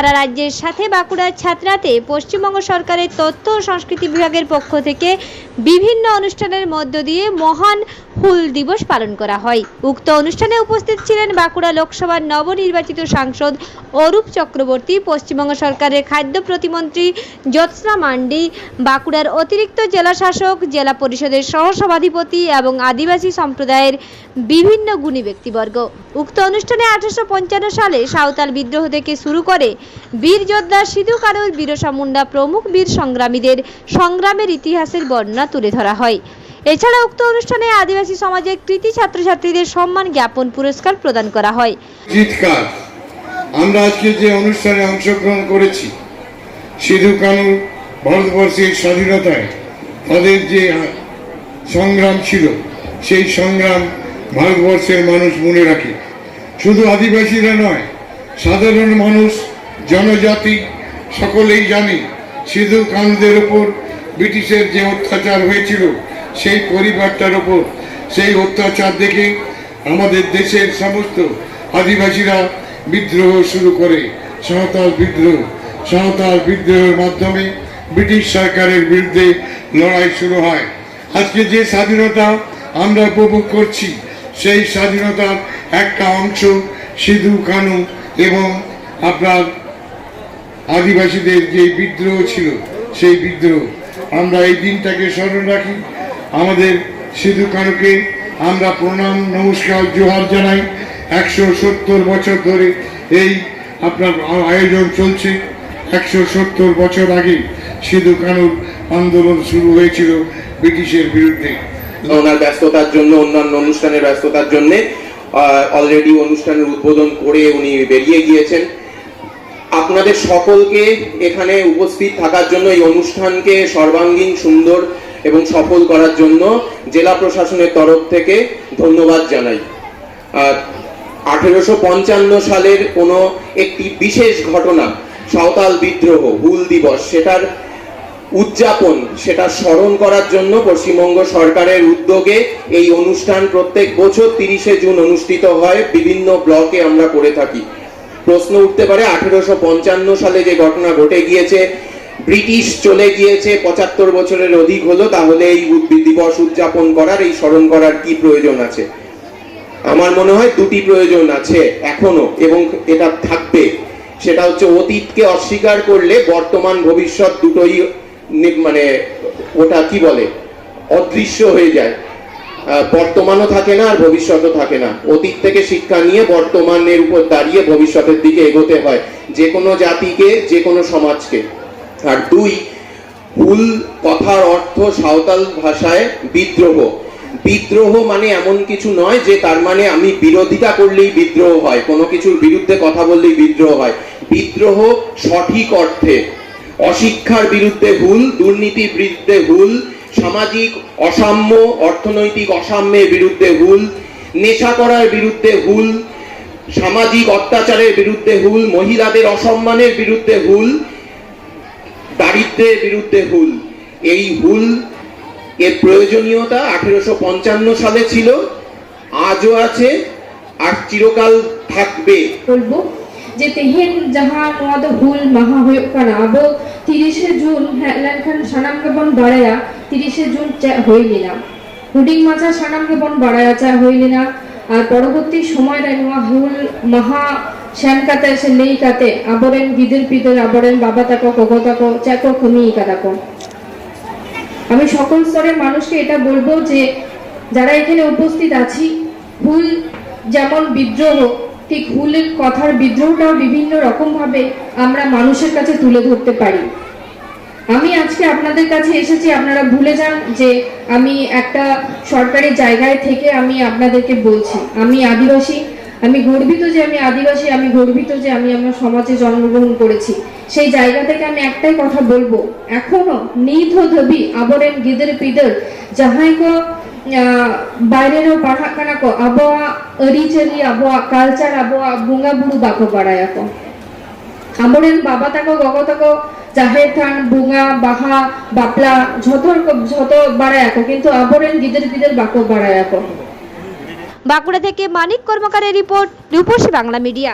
সারা রাজ্যের সাথে বাঁকুড়ার ছাত্রাতে পশ্চিমবঙ্গ সরকারের তথ্য ও সংস্কৃতি বিভাগের পক্ষ থেকে বিভিন্ন অনুষ্ঠানের মধ্য দিয়ে মহান হুল দিবস পালন করা হয়। উক্ত অনুষ্ঠানে উপস্থিত ছিলেন বাঁকুড়া লোকসভার নবনির্বাচিত সাংসদ অরূপ চক্রবর্তী, পশ্চিমবঙ্গ সরকারের খাদ্য প্রতিমন্ত্রী জ্যোৎস্না মান্ডি, বাঁকুড়ার অতিরিক্ত জেলা শাসক, জেলা পরিষদের সহসভাধিপতি এবং আদিবাসী সম্প্রদায়ের বিভিন্ন গুণী ব্যক্তিবর্গ। উক্ত অনুষ্ঠানে আঠারোশো পঞ্চান্ন সালে সাঁওতাল বিদ্রোহ থেকে শুরু করে বীর যোদ্ধা সিধু কানু বীরসা মুন্ডা প্রমুখ বীর সংগ্রামীদের সংগ্রামের ইতিহাসের বর্ণনা তুলে ধরা হয়। এছাড়া উক্ত অনুষ্ঠানে আদিবাসী সমাজের কৃতি ছাত্রছাত্রীদের সম্মান জ্ঞাপন পুরস্কার প্রদান করা হয়। আমরা আজকে যে অনুষ্ঠানে অংশগ্রহণ করেছি, সিধু কানু ভারতবর্ষের স্বাধীনতায় তাদের যে সংগ্রাম ছিল, সেই সংগ্রাম ভারতবর্ষের মানুষ মনে রাখে। শুধু আদিবাসীরা নয়, সাধারণ মানুষ জনজাতি সকলেই জানে সিধু কানুদের ওপর ব্রিটিশের যে অত্যাচার হয়েছিল, সেই পরিবারটার ওপর সেই অত্যাচার দেখে আমাদের দেশের সমস্ত আদিবাসীরা বিদ্রোহ শুরু করে, সাঁওতাল বিদ্রোহ। সাঁওতাল বিদ্রোহের মাধ্যমে ব্রিটিশ সরকারের বিরুদ্ধে লড়াই শুরু হয়। আজকে যে স্বাধীনতা আমরা উপভোগ করছি, সেই স্বাধীনতার একটা অংশ সিধু কানু এবং আপনার আদিবাসীদের যে বিদ্রোহ ছিল, সেই বিদ্রোহ। আমরা এই দিনটাকে স্মরণ রাখি। আমাদের সিধু কানুকে আমরা প্রণাম, নমস্কার, জোহার জানাই। একশো সত্তর বছর ধরে এই আপনার আয়োজন চলছে। একশো সত্তর বছর আগে সিধু কানুর আন্দোলন শুরু হয়েছিল ব্রিটিশের বিরুদ্ধে। ওনার ব্যস্ততার জন্য, অন্যান্য অনুষ্ঠানের ব্যস্ততার জন্য অলরেডি অনুষ্ঠানের উদ্বোধন করে উনি বেরিয়ে গিয়েছেন। আপনাদের সকলকে এখানে উপস্থিত থাকার জন্য এই অনুষ্ঠানকে সর্বাঙ্গীন, সুন্দর এবং সফল করার জন্য জেলা প্রশাসনের তরফ থেকে ধন্যবাদ জানাই। আর আঠেরোশো পঞ্চান্ন সালের কোনো একটি বিশেষ ঘটনা, সাঁওতাল বিদ্রোহ, হুল দিবস, সেটার উদযাপন, সেটা স্মরণ করার জন্য পশ্চিমবঙ্গ সরকারের উদ্যোগে এই অনুষ্ঠান প্রত্যেক বছর তিরিশে জুন অনুষ্ঠিত হয়। বিভিন্ন ব্লকে আমরা করে থাকি। প্রশ্ন উঠতে পারে, আঠেরোশো পঞ্চান্ন সালে যে ঘটনা ঘটে গিয়েছে, ব্রিটিশ চলে গিয়েছে, পঁচাত্তর বছরের অধিক হলো, তাহলে এই উদ্ভিদ দিবস উদযাপন করার, এই স্মরণ করার কি প্রয়োজন আছে? আমার মনে হয় দুটি প্রয়োজন আছে এখনও, এবং এটা থাকবে। সেটা হচ্ছে অতীতকে অস্বীকার করলে বর্তমান ভবিষ্যৎ দুটোই মানে ওটা কি বলে, অদৃশ্য হয়ে যায়। বর্তমানও থাকে না আর ভবিষ্যৎও থাকে না। অতীত থেকে শিক্ষা নিয়ে বর্তমানের উপর দাঁড়িয়ে ভবিষ্যতের দিকে এগোতে হয়, যে কোনো জাতিকে, যে কোনো সমাজকে। আর দুই, ভুল কথার অর্থ সাঁওতাল ভাষায় বিদ্রোহ। বিদ্রোহ মানে এমন কিছু নয় যে তার মানে আমি বিরোধিতা করলেই বিদ্রোহ হয়, কোনো কিছুর বিরুদ্ধে কথা বললেই বিদ্রোহ হয়। বিদ্রোহ সঠিক অর্থে। অশিক্ষার বিরুদ্ধে ভুল, দুর্নীতির বিরুদ্ধে ভুল সামাজিক অসাম্য, অর্থনৈতিক অসাম্যের বিরুদ্ধে ভুল নেশা করার বিরুদ্ধে ভুল সামাজিক অত্যাচারের বিরুদ্ধে ভুল মহিলাদের অসম্মানের বিরুদ্ধে ভুল দারিদ্রের বিরুদ্ধে হুল। এই হুল এর প্রয়োজনীয়তা আঠেরোশো পঞ্চান্ন সালে ছিল, আজও আছে, আর চিরকাল থাকবে। বলব যে তেহেন ᱡᱟᱦᱟᱸ ᱱᱚᱣᱟ ᱫᱚ ᱦᱩᱞ ᱢᱟᱦᱟ ᱦᱩᱭᱩᱜ ᱠᱟᱱᱟ ᱟᱵᱚ 30 ᱡᱩᱱ ᱦᱮᱡ ᱞᱮᱱᱠᱷᱟᱱ ᱥᱟᱱᱟᱢ ᱜᱮᱵᱚᱱ ᱵᱟᱲᱟᱭᱟ 30 ᱡᱩᱱ ᱪᱮᱫ ᱦᱩᱭ ᱞᱮᱱᱟ ᱦᱩᱰᱤᱧ ᱢᱟᱪᱷᱟ ᱥᱟᱱᱟᱢ ᱜᱮᱵᱚᱱ ᱵᱟᱲᱟᱭᱟ ᱪᱮᱫ ᱦᱩᱭ ᱞᱮᱱᱟ ᱟᱨ ᱯᱚᱨᱚᱵᱚᱨᱛᱤ সময় ᱨᱮ ᱱᱚᱣᱟ ᱦᱩᱞ ᱢᱟᱦᱟ ᱥᱮᱱ ᱠᱟᱛᱮ ᱥᱮ ᱞᱟᱹᱭ ᱠᱟᱛᱮ ᱟᱵᱚᱨᱮᱱ ᱜᱤᱫᱟᱹᱨ ᱯᱤᱫᱟᱹᱨ ᱟᱵᱚᱨᱮᱱ ᱵᱟᱵᱟ ᱛᱟᱠᱚ ᱜᱚᱜᱚ ᱛᱟᱠᱚ ᱪᱮᱫ ᱠᱚ ᱠᱟᱹᱢᱤ ᱠᱟᱫᱟ ᱠᱚ আমি সকল স্তরের মানুষকে এটা বলবো যে যারা এখানে উপস্থিত আছি হুল যেমন বিদ্রোহ ঠিক হুলের কথার বিদ্রোহটাও বিভিন্ন রকম ভাবে আমরা মানুষের কাছে তুলে ধরতে পারি। আমি আজকে আপনাদের কাছে এসেছি, আপনারা ভুলে যান যে আমি একটা সরকারি জায়গায় থেকে আমি আপনাদেরকে বলছি, আমি আদিবাসী, আমি গর্বিত যে আমি আদিবাসী, আমি গর্বিত যে আমি আমার সমাজে জন্মগ্রহণ করেছি। সেই জায়গা থেকে আমি একটাই কথা বলব, এখনও নিধ ধবি আবরেন গিদের পিদর, যাহাই বাইরেরও পাঠাক কানা কো আবহাওয়া আরিচালি আবহাওয়া কালচার আবহাওয়া বুঙ্গা বুড়ু বাকো বাড়ায় কো আবরেন বাবা তাকো গগো তাকো জাহের থান বুঙা বাহা বাপলা যত যত বাড়ায় আকো কিন্তু আবরেন গিদের পিদের বাকো বাড়ায় আকো বাঁকুড়া থেকে মানিক কর্মকারের রিপোর্ট রূপসী বাংলা মিডিয়া